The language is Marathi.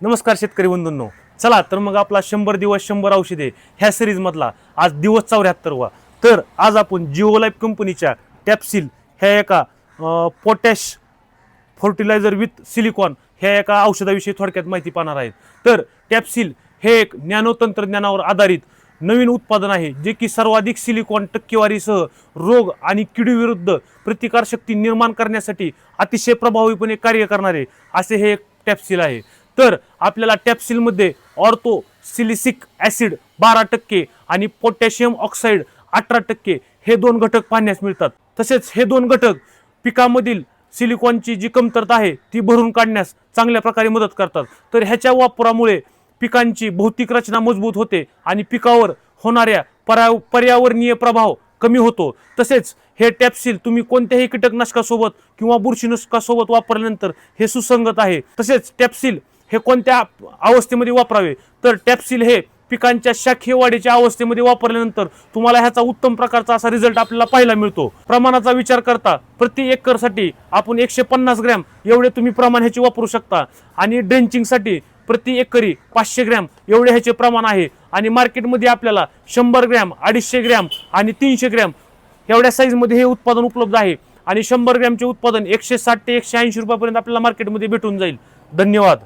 नमस्कार शेतकरी बंधूंनो. चला तर मग आपला शंभर दिवस शंभर औषधे ह्या सिरीजमधला आज दिवस चौऱ्याहत्तरवा तर आज आपण जिओ लाईफ कंपनीच्या टॅप्सिल ह्या एका पोटॅश फर्टिलायझर विथ सिलिकॉन ह्या एका औषधाविषयी थोडक्यात माहिती पाहणार आहेत. तर टॅप्सिल हे एक नॅनो तंत्रज्ञानावर आधारित नवीन उत्पादन आहे जे की सर्वाधिक सिलिकॉन टक्केवारीसह रोग आणि किडीविरुद्ध प्रतिकारशक्ती निर्माण करण्यासाठी अतिशय प्रभावीपणे कार्य करणारे असे हे एक टॅप्सिल आहे. तर आपल्याला टॅप्सिलमध्ये ऑर्थो सिलिसिक ॲसिड बारा टक्के आणि पोटॅशियम ऑक्साईड अठरा टक्के हे दोन घटक पाहण्यास मिळतात. तसेच हे दोन घटक पिकामधील सिलिकॉनची जी कमतरता आहे ती भरून काढण्यास चांगल्या प्रकारे मदत करतात. तर ह्याच्या वापरामुळे पिकांची भौतिक रचना मजबूत होते आणि पिकावर होणाऱ्या पर्या पर्यावरणीय प्रभाव कमी होतो. तसेच हे टॅप्सिल तुम्ही कोणत्याही कीटकनाशकासोबत किंवा बुरशीनाशकासोबत वापरल्यानंतर हे सुसंगत आहे. तसेच टॅप्सिल हे कोणत्या अवस्थेमध्ये वापरावे? तर टॅप्सिल हे पिकांच्या शाखे वाढीच्या अवस्थेमध्ये वापरल्यानंतर तुम्हाला ह्याचा उत्तम प्रकारचा असा रिझल्ट आपल्याला पाहायला मिळतो. प्रमाणाचा विचार करता प्रति एकरसाठी आपण एकशे पन्नास ग्रॅम एवढे तुम्ही प्रमाण ह्याचे वापरू शकता. आणि ड्रेंचिंगसाठी प्रति एकरी पाचशे ग्रॅम एवढे ह्याचे प्रमाण आहे. आणि मार्केटमध्ये आपल्याला शंभर ग्रॅम अडीचशे ग्रॅम आणि तीनशे ग्रॅम एवढ्या साईजमध्ये हे उत्पादन उपलब्ध आहे. आणि शंभर ग्रॅमचे उत्पादन एकशे साठ ते एकशे ऐंशी रुपयापर्यंत आपल्याला मार्केटमध्ये भेटून जाईल. धन्यवाद.